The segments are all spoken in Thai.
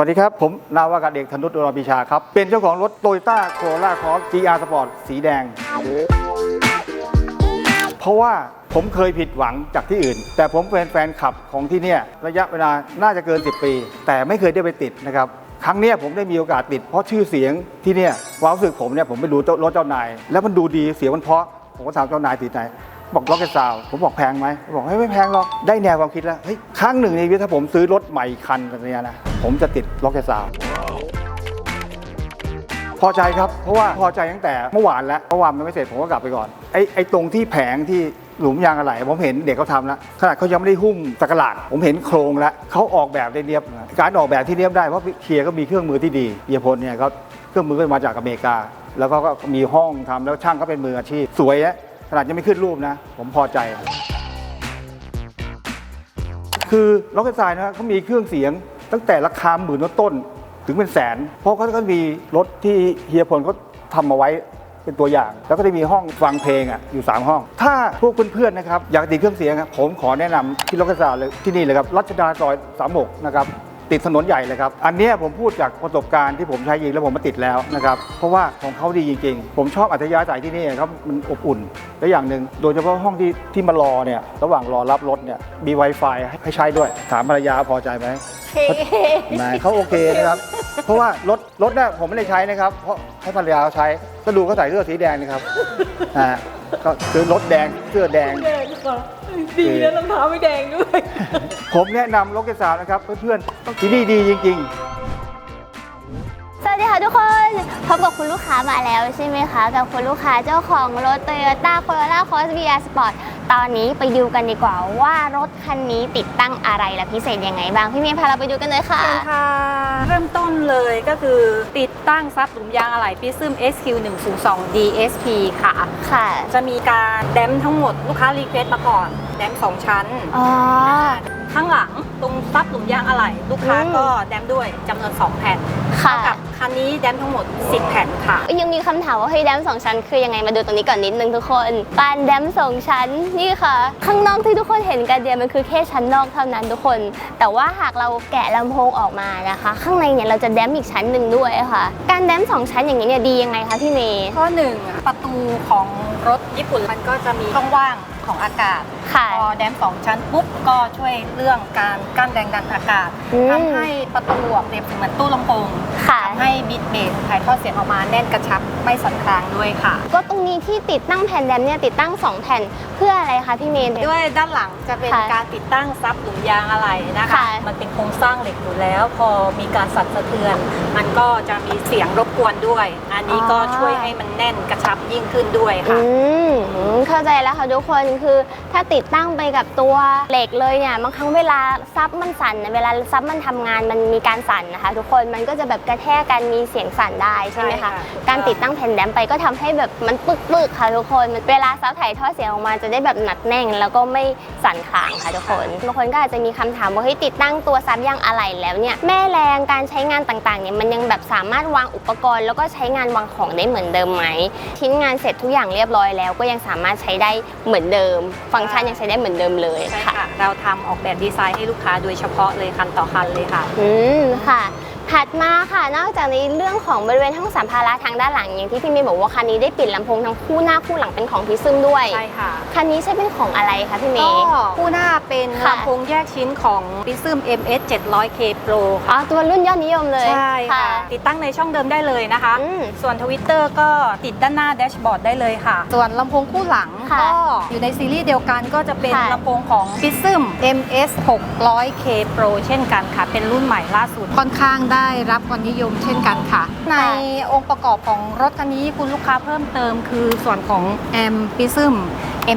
วัสดีครับ ผมนาวากาศเอกธนุตอุรพิชาครับ เป็นเจ้าของรถโตโยต้าโคโรล่าคอร์ส GR Sport สีแดง เพราะว่าผมเคยผิดหวังจากที่อื่น แต่ผมเป็นแฟนคลับของที่เนี่ยระยะเวลาน่าจะเกิน 10 ปี แต่ไม่เคยได้ไปติดนะครับ ครั้งนี้ผมได้มีโอกาสติด เพราะชื่อเสียงที่เนี่ยความรู้สึกผมเนี่ยผมไปดูรถเจ้านาย แล้วมันดูดีเสียงมันเพราะผมก็ถามเจ้านายติดไหนบอกล็อกเก็ตซาวผมบอกแพงไหมบอกเฮ้ยไม่แพงหรอก ได้แนวความคิดแล้ว เฮ้ยครั้งหนึ่งในชีวิตถ้าผมซื้อรถใหม่คันแบบเนี้ยนะ ผมจะติดล็อกเก็ตซาวพอใจครับ เพราะว่าพอใจตั้งแต่เมื่อวานแล้วเมื่อวานมันไม่เสร็จผมก็กลับไปก่อนไอ้ไอ้ตรงที่แผงที่หลุมยางอะไหล่ผมเห็นเด็กเขาทำแล้วขนาดเขายังไม่ได้หุ้มสักหลาดผมเห็นโครงแล้วเขาออกแบบได้เนียบนะการออกแบบที่เนียบได้เพราะเคียร์ก็มีเครื่องมือที่ดีเฮียพลเนี่ยเขาเครื่องมือก็มาจากอเมริกา แล้วก็ก็มีห้องทำแล้วช่างก็เป็นมืออาชีพสวยอะขนาดยังไม่ขึ้นรูปนะ ผมพอใจคือล็อกเก็ตไซน์นะเขามีเครื่องเสียง ตั้งแต่ราคาหมื่นต้นถึงเป็นแสน เพราะเขาก็มีรถที่เฮียพลเขาทำมาไว้เป็นตัวอย่าง แล้วก็จะมีห้องฟังเพลงอะอยู่ 3 ห้อง ถ้าพวกเพื่อนๆนะครับอยากติดเครื่องเสียงผมขอแนะนำที่ล็อกเก็ตไซน์เลยที่นี่เลยครับรัชดาซอย36นะครับติดถนนใหญ่เลยครับ อันเนี้ยผมพูดจากประสบการณ์ที่ผมใช้ยิงแล้วผมมาติดแล้วนะครับเพราะว่าของเขาดีจริงๆ ผมชอบอัธยาศัยที่นี่ครับมันอบอุ่นและอย่างหนึ่งโดยเฉพาะห้องที่ที่มารอเนี่ยระหว่างรอรับรถเนี่ยมี Wi-Fi ให้ใช้ด้วยถามภรรยาพอใจไหม นายเขาโอเคนะครับ เพราะว่ารถรถเนี่ยผมไม่ได้ใช้นะครับ เพราะให้ภรรยาเขาใช้ ก็ดูเขาใส่เสื้อสีแดงนะครับ อ่า ก็คือรถแดงเสื้อแดง แดงค่ะดีนะรองเท้าไม่แดงด้วย ผมแนะนำรถเกสาวนะครับเพื่อนๆที่นี่ดีจริง ๆ สวัสดีค่ะทุกคนพบกับคุณลูกค้ามาแล้วใช่ไหมคะกับคุณลูกค้าเจ้าของรถ Toyota Corolla Cross VR Sport ตอนนี้ไปดูกันดีกว่าว่ารถคันนี้ติดตั้งอะไรและพิเศษยังไงบ้าง พี่เมย์พาเราไปดูกันเลยค่ะค่ะ เริ่มต้นเลยก็คือติดตั้งซับหลุมยางอะไหล่พิซึม SQ102 DSP ค่ะ ค่ะ จะมีการแดมทั้งหมดลูกค้ารีเควสต์มาก่อน แดมสองชั้นอ๋อข้างหลังตรงซับหลุมยางอะไหล่ลูกค้าอืมก็แดมด้วยจำนวน 2 แผ่นค่ะเท่ากับ คันนี้แดมทั้งหมด 10 แผ่นค่ะ ยังมีคำถามว่าเฮ้ยแดมสองชั้นคือยังไงมาดูตรงนี้ก่อนนิดนึงทุกคนปานแดมสองชั้นนี่ค่ะ ข้างนอกที่ทุกคนเห็นกันเดียมันคือแค่ชั้นนอกเท่านั้นทุกคน แต่ว่าหากเราแกะลำโพงออกมานะคะ ข้างในเนี่ยเราจะแดมอีกชั้นหนึ่งด้วยค่ะ การแดมสองชั้นอย่างนี้เนี่ยดียังไงคะพี่เมย์ ข้อหนึ่งประตูของรถญี่ปุ่นมันก็จะมีช่องว่าง ของอากาศ ค่ะ พอแดมสองชั้นปุ๊บก็ช่วยเรื่องการกั้นแรงดันอากาศอืม ทำให้ประตูอะเปรียบเสมือนตู้ลำโพงค่ะ ทำให้บิดเบสถ่ายทอดเสียงออกมาแน่นกระชับไม่สั่นคลางด้วยค่ะ ก็ตรงนี้ที่ติดตั้งแผ่นแดมเนี่ยติดตั้ง 2 แผ่นเพื่ออะไรคะพี่เมย์ ด้วยด้านหลังจะเป็นค่ะการติดตั้งซับหลุมยางอะไหล่นะคะ ค่ะ มันเป็นโครงสร้างเหล็กอยู่แล้ว พอมีการสั่นสะเทือน มันก็จะมีเสียงรบกวนด้วย อันนี้ก็ช่วยให้มันแน่นกระชับยิ่งขึ้นด้วยอืค่ะมอืม เข้าใจแล้วค่ะทุกคนคือถ้าติดตั้งไปกับตัวเหล็กเลยเนี่ยบางครั้งเวลาซับมันสั่นนะเวลาซับมันทำงานมันมีการสั่นนะคะ ทุกคนมันก็จะแบบกระแทกกันมีเสียงสั่นได้ใช่ไหมใช่คะค่ะการติดตั้งแผ่นแดมไปก็ทำให้แบบมันปึกๆค่ะทุกคนมันเวลาซับถ่ายทอดเสียงออกมาจะได้แบบหนักแน่นแล้วก็ไม่สั่นขลางค่ะทุกคนบางคนก็อาจจะมีคำถามว่าเฮ้ยติดตั้งตัวซับยางอะไหล่แล้วเนี่ยแม่แรงการใช้งานต่างๆเนี่ยมันยังแบบสามารถวางอุปกรณ์ แล้วก็ใช้งานวางของได้เหมือนเดิมไหมชิ้นงานเสร็จทุกอย่างเรียบร้อยแล้วก็ยังสามารถใช้ได้เหมือนเดิม ฟังก์ชันยังใช้ได้เหมือนเดิมเลยใช่ค่ะ ค่ะ เราทำออกแบบดีไซน์ให้ลูกค้าโดยเฉพาะเลยคันต่อคันเลยค่ะ อืมค่ะ ถัดมาค่ะ นอกจากในเรื่องของบริเวณห้องสัมภาระทางด้านหลังอย่างที่พี่เมย์บอกว่าคันนี้ได้ปิดลำโพงทั้งคู่หน้าคู่หลังเป็นของพิซึมด้วย ใช่ค่ะ คันนี้ใช่เป็นของอะไรคะพี่เมก็ย์ คู่หน้าเป็นค่ะ ลำโพงแยกชิ้นของ Prism MS 700K Pro อ๋อ ค่ะตัวรุ่นยอดนิยมเลยใช่ค่ะ ติดตั้งในช่องเดิมได้เลยนะคะ อืม ส่วนทวิตเตอร์ก็ติดด้านหน้าแดชบอร์ดได้เลยค่ะ ส่วนลำโพงคู่หลังค่ะก็อยู่ในซีรีส์เดียวกันก็จะเป็นค่ะ ลำโพงของ Prism MS 600K Pro เช่นกันค่ะ เป็นรุ่นใหม่ล่าสุดค่อนข้างได้ได้รับความนิยมเช่นกันค่ะ ในองค์ประกอบของรถคันนี้คุณลูกค้าเพิ่มเติมคือส่วนของแอมปิซึม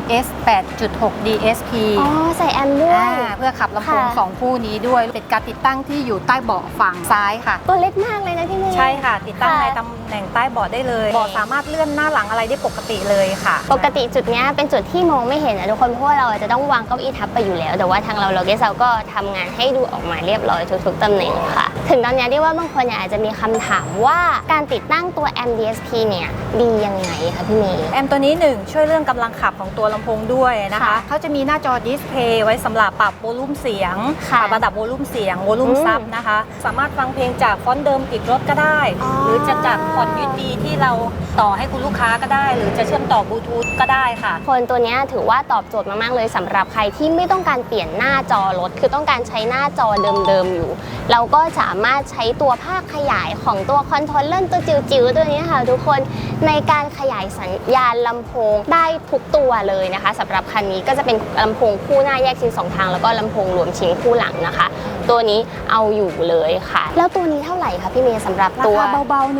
MS 8.6 DSP อ๋อ ใส่แอมด้วย อ่าเพื่อขับลำโพงค่ะสองคู่นี้ด้วยเป็นการติดตั้งที่อยู่ใต้เบาะฝั่งซ้ายค่ะ ตัวเล็กมากเลยนะพี่เมย์ ใช่ค่ะ ติดตั้งค่ะ ในตำแหน่งใต้เบาะได้เลยเบาะสามารถเลื่อนหน้าหลังอะไรได้ปกติเลยค่ะ ปกติจุดเนี้ยเป็นจุดที่มองไม่เห็นนะทุกคนเพราะว่าเราจะต้องวางเก้าอี้ทับไปอยู่แล้ว แต่ว่าทางเราเราเกสเราก็ทำงานให้ดูออกมาเรียบร้อยทุกๆตำแหน่งค่ะ ถึงตอนเนี้ยที่ว่าบางคนเนี่ยอาจจะมีคำถามว่าการติดตั้งตัว MDSP เนี่ยดียังไงคะพี่เมย์ แอมตัวนี้หนึ่งช่วยเรื่องกำลังขับของตัวตัวลำโพงด้วยนะคะค่ะเขาจะมีหน้าจอดิสเพย์ไว้สำหรับปรับโวลูมเสียงค่ะปรับระดับโวลูมเสียงโวลูมอืมซับนะคะ สามารถฟังเพลงจากฟอนต์เดิมติดรถก็ได้ อ๋อ หรือจะจากพอร์ต USB ที่เราต่อให้คุณลูกค้าก็ได้ หรือจะเชื่อมต่อบลูทูธก็ได้ค่ะคนตัวเนี้ยถือว่าตอบโจทย์มาก ๆ เลยสำหรับใครที่ไม่ต้องการเปลี่ยนหน้าจอรถ คือต้องการใช้หน้าจอเดิม ๆ อยู่ เราก็สามารถใช้ตัวภาคขยายของตัวคอนโทรลเลอร์ตัวจิ๋ว ๆ ตัวนี้ค่ะทุกคนในการขยายสัญญาณลำโพงได้ทุกตัวเลยนะคะสำหรับคันนี้ก็จะเป็นลำโพงคู่หน้าแยกชิ้นสองทาง แล้วก็ลำโพงรวมชิ้นคู่หลังนะคะ ตัวนี้เอาอยู่เลยค่ะ แล้วตัวนี้เท่าไหร่คะพี่เมย์สำหรับราตัว คาเบาๆ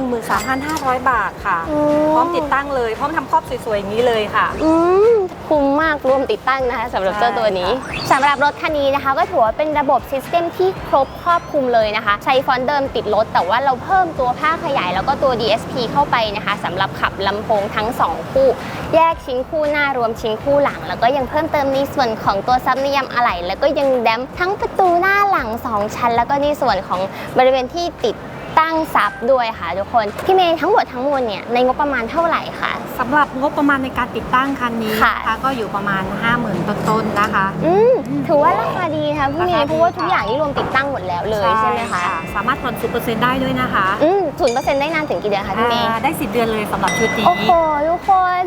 13,500 บาทค่ะ อืพร้อมติดตั้งเลย พร้อมทำครอบสวยๆ อย่างนี้เลยค่ะ อืมคุ้มมากรวมติดตั้งนะคะสำหรับใช่เจ้าตัวนี้สำหรับรถคันนี้นะคะ ก็ถือว่าเป็นระบบซิสเต็มที่ครบครอบคลุมเลยนะคะ ใช้ฟอนต์เดิมติดรถ แต่ว่าเราเพิ่มตัวผ้าขยาย แล้วก็ตัว DSP เข้าไปนะคะสำหรับขับลำโพงทั้ง 2 คู่ แยกชิ้นคู่หน้ารวมชิ้นคู่หลัง แล้วก็ยังเพิ่มเติมในส่วนของตัวซับนิยมอะไหล่แล้วก็ยังแดมทั้งประตูหน้าหลัง 2 ชั้น แล้วก็ในส่วนของบริเวณที่ติด ตั้งซับด้วยค่ะทุกคน พี่เมย์ทั้งหมดทั้งมวลเนี่ยในงบประมาณเท่าไหร่คะ สำหรับงบประมาณในการติดตั้งคันนี้ค่ะ นะคะก็อยู่ประมาณ 50,000 ต้นๆนะคะ อืมถือว่าราคาดีนะคะพี่เมราคาดี ย์เพราะว่าทุกค่ะอย่างนี่รวมติดตั้งหมดแล้วเลยใช่ไหมคะสามารถผ่อน0%ได้ด้วยนะคะอืมศูนย์เปอร์เซ็นต์ได้นานถึงกี่เดือนคะพี่เมย์ อ่าได้ 10 เดือนเลยสำหรับชุดนี้ โอ้โหทุกคน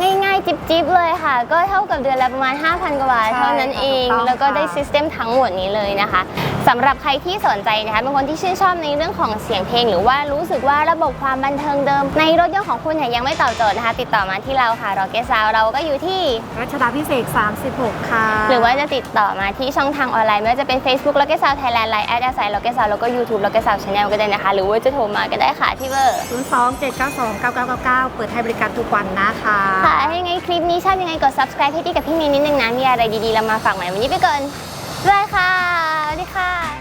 ง่ายๆ จิบๆเลยค่ะ ก็เท่ากับเดือนละประมาณ 5,000 กว่าบาทใช่เท่านั้นเอง ถูกต้องแล้วก็ได้ค่ะ ซิสเต็มทั้งหมดนี้เลยนะคะ สำหรับใครที่สนใจนะคะเป็นคนที่ชื่นชอบในเรื่องของเสียงเพลง หรือว่ารู้สึกว่าระบบความบันเทิงเดิม ในรถยนต์ของคุณเนี่ยยังไม่ตอบโจทย์นะคะ ติดต่อมาที่เราค่ะ Rocket Sound เราก็อยู่ที่ รัชดาพิเศษก36 ค่ะ หรือว่าจะติดต่อมาที่ช่องทางออนไลน์ไม่ว่าจะเป็น Facebook Rocket Sound Thailand Line แอดแอสไซ Rocket Sound แล้วก็ YouTube Rocket Sound Channel ก็ได้นะคะ หรือว่าจะโทรมาก็ได้ค่ะที่เบอร์ 02 792 9999 เปิดให้บริการทุกวันนะคะค่ะถ้ายังไงคลิปนี้ชอบยังไงกด subscribe ให้ที่กับพี่เมย์นิดนึงนะมีอะไรดีๆเรามาฝากใหม่วันนี้ไปก่อนบ๊ายบายค่ะสวัสดี ค่ะ